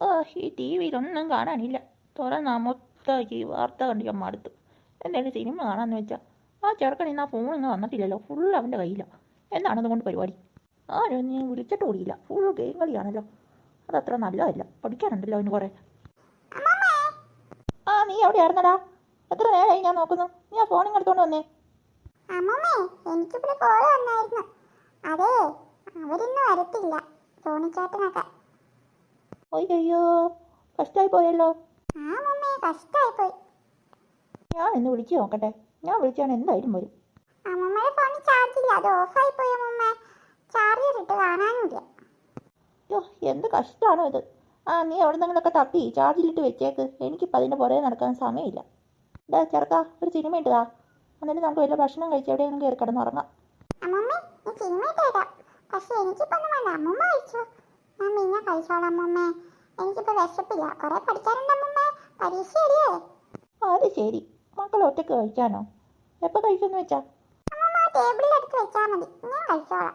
ഈ ടി വിയിലൊന്നും കാണാനില്ല. തുറന്നാ മൊത്തം ഈ വാർത്ത കണ്ട് ഞാൻ മടുത്തു എന്തെങ്കിലും സിനിമ കാണാമെന്ന് വെച്ചാൽ ആ ചെറുക്കൻ ഇന്ന് ആ ഫോണൊന്നും വന്നിട്ടില്ലല്ലോ. ഫുൾ അവന്റെ കയ്യിലാണ് എന്താണ് അതുകൊണ്ട് പരിപാടി? ആരും ഞാൻ വിളിച്ചിട്ട് കൂടിയില്ല. ഫുൾ ഗെയിം കളിയാണല്ലോ. അതത്ര നല്ലതല്ല. പഠിക്കാനുണ്ടല്ലോ അവന് കുറേ. ആ നീ എവിടെയായിരുന്നടാ? എത്ര നേരമായി ഞാൻ നോക്കുന്നു. നീ ആ ഫോണിങ് എടുത്തോണ്ട് വന്നേ. അമ്മമ്മേ എനിക്കിവിടെ കോൾ വന്നായിരുന്നു. അതെ അവരിന്ന് വരത്തില്ല. സോണിച്ചേട്ടനൊക്കെ അയ്യോ കഷ്ടമായി പോയല്ലോ. ഞാൻ ഇന്ന് വിളിച്ചു നോക്കട്ടെ. ഞാൻ വിളിച്ചാണ് എന്തായാലും വരും. അമ്മമ്മയുടെ ഫോണിൽ ചാർജ് ഇല്ല. അത് ഓഫായി പോയി അമ്മമ്മ ചാർജർ ഇട്ട് കാണാനില്ല. എന്ത് കഷ്ടമാണോ ഇത്. ആ നീ എവിടെന്നെങ്കിലൊക്കെ തപ്പി. ചാർജിലിട്ട് വെച്ചേക്ക്. എനിക്കിപ്പോൾ അതിന്റെ പുറകെ നടക്കാൻ സമയമില്ല. ഡാ ചെറുക്കാ ഒരു സിനിമ ഇട്ടതാ എന്നിട്ട് നമുക്ക് വല്ല ഭക്ഷണം കഴിച്ച് എവിടെയെങ്കിലും കയറി കിടന്നുറങ്ങാം. അമ്മമ്മേ ഈ സിനിമ ഇട്ടേക്കാം പക്ഷെ എനിക്കിപ്പോ ഒന്നും വേണ്ട. അമ്മമ്മ കഴിച്ചോ? ഞാൻ പിന്നെ കഴിച്ചോളാം അമ്മമ്മേ. എനിക്കിപ്പോ വിശപ്പില്ല. കുറെ പഠിക്കാനുണ്ട് മമ്മേ പരീക്ഷ അല്ലേ അത് ശരി. മക്കൾ ഒറ്റയ്ക്ക് കഴിക്കാനോ? എപ്പോൾ കഴിക്കുമെന്ന് വെച്ചാ? എടുത്ത് വെച്ചാ മതി. ഞാൻ കഴിച്ചോളാം.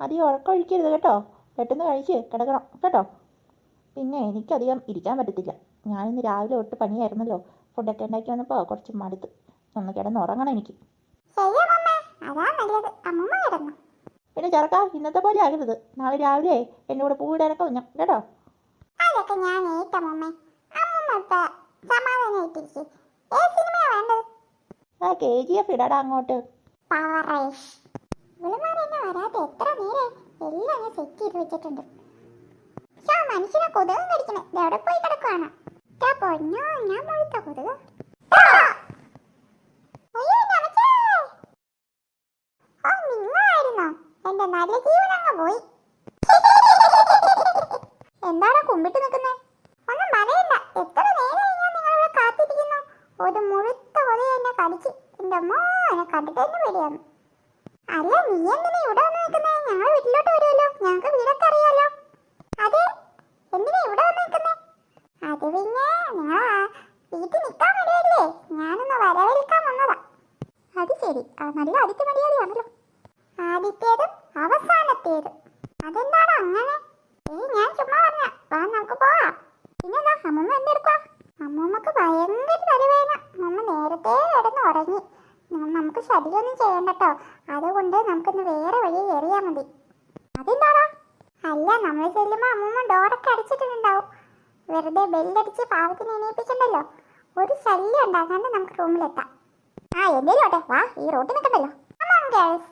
അധികം ഉറക്കമൊഴിക്കരുത് കേട്ടോ. പെട്ടെന്ന് കഴിച്ച് കിടക്കണം. കേട്ടോ? പിന്നെ എനിക്കധികം ഇരിക്കാൻ പറ്റത്തില്ല. ഞാനിന്ന് രാവിലെ തൊട്ട് പണിയായിരുന്നല്ലോ. ഫുഡൊക്കെ ഉണ്ടാക്കി വന്നപ്പോൾ കുറച്ച് മടുത്ത് ഒന്ന് കിടന്നുറങ്ങണം എനിക്ക്. ശരിയാ അതാ നല്ലത്. അമ്മ കിടന്നു? പിന്നെ ചെറുക്ക ഇന്നത്തെ പോലെ ആകരുത്. നാളെ രാവിലെ എന്റെ കൂടെ പൂവിടാനൊക്കെ വന്നു. കേട്ടോ? അതൊക്കെ ഞാൻ അമ്മമ്മ. സമാധാനായിട്ടിരിക്കും ഏ സിനിമയാ വേണ്ടത്? ആ കെ ജി എഫ് ഇടാടാ അങ്ങോട്ട്. പവറേഷ് വരാതെ എത്ര നേരെ എല്ലാം ഞാൻ സെറ്റ് ചെയ്ത് വെച്ചിട്ടുണ്ട്. പക്ഷെ ആ മനുഷ്യനെ കൊതുകും കടിക്കണേ ഇതെവിടെ പോയി കിടക്കുവാണ്. ഇതാ പൊന്നോ ഞാൻ മുഴുത്ത കൊതുക് ആ! അയ്യോ, എന്റെ അമ്മച്ചേ! ഓ, നിങ്ങളായിരുന്നോ? നല്ല ജീവൻ പോയി. എന്താണ് കുമ്പിട്ട് നിൽക്കുന്നേ? ഒന്നും പറയണ്ട. എത്ര നേരമായി ഞാൻ നിങ്ങളിവിടെ കാത്തിരിക്കുന്നു. ഒരു മുഴുത്ത കൊതി എന്നെ കടിച്ച്. എന്റെ മോനെ എന്നെ കണ്ടിട്ട് തന്നെ പേടിയാന്ന്. അല്ല നീ എന്തിനാ ഇവിടെ വന്ന് നിൽക്കുന്നേ? ഞങ്ങൾ വീട്ടിലോട്ട് വരുമല്ലോ. ഞങ്ങൾക്ക് വീടൊക്കെ അറിയാലോ. അതെ എന്തിനാ ഇവിടെ വന്ന് നിൽക്കുന്നേ? അത് പിന്നെ നിങ്ങൾ വീട്ടിൽ നിൽക്കാൻ വേണ്ടിയല്ലേ. ഞാനൊന്ന് വരവേൽക്കാൻ വന്നതാ. അത് ശരി. നല്ല അടിച്ചു മലയാളിയാണല്ലോ ആദ്യത്തേതും അവസാനത്തേതും അതെന്താണ് അങ്ങനെ? ഏയ് ഞാൻ ചുമ്മാ പറഞ്ഞ വാ നമുക്ക് പോവാം. പിന്നെന്താ അമ്മമ്മ എന്തെടുക്കുക അമ്മമ്മക്ക് ഭയങ്കര തലവേദന. അമ്മ നേരത്തെ കിടന്ന് ഉറങ്ങി. നമുക്ക് ശരിയൊന്നും ചെയ്യണ്ടട്ടോ. അതുകൊണ്ട് നമുക്കൊന്ന് വേറെ വഴി എറിയാൽ മതി. അതെന്താടാ? അല്ല നമ്മൾ ചെല്ലുമ്പോൾ അമ്മമ്മ ഡോറൊക്കെ അടിച്ചിട്ടുണ്ടാവും വെറുതെ ബെല്ലടിച്ച് പാവത്തിന് എണീപ്പിക്കണ്ടല്ലോ. ഒരു ശല്യം ഉണ്ടാകാണ്ട് നമുക്ക് റൂമിലെത്താം ആ എന്തേലും ആട്ടെ വാ ഈ റോട്ടിൽ നിൽക്കണ്ടല്ലോ. ഗേൾസ്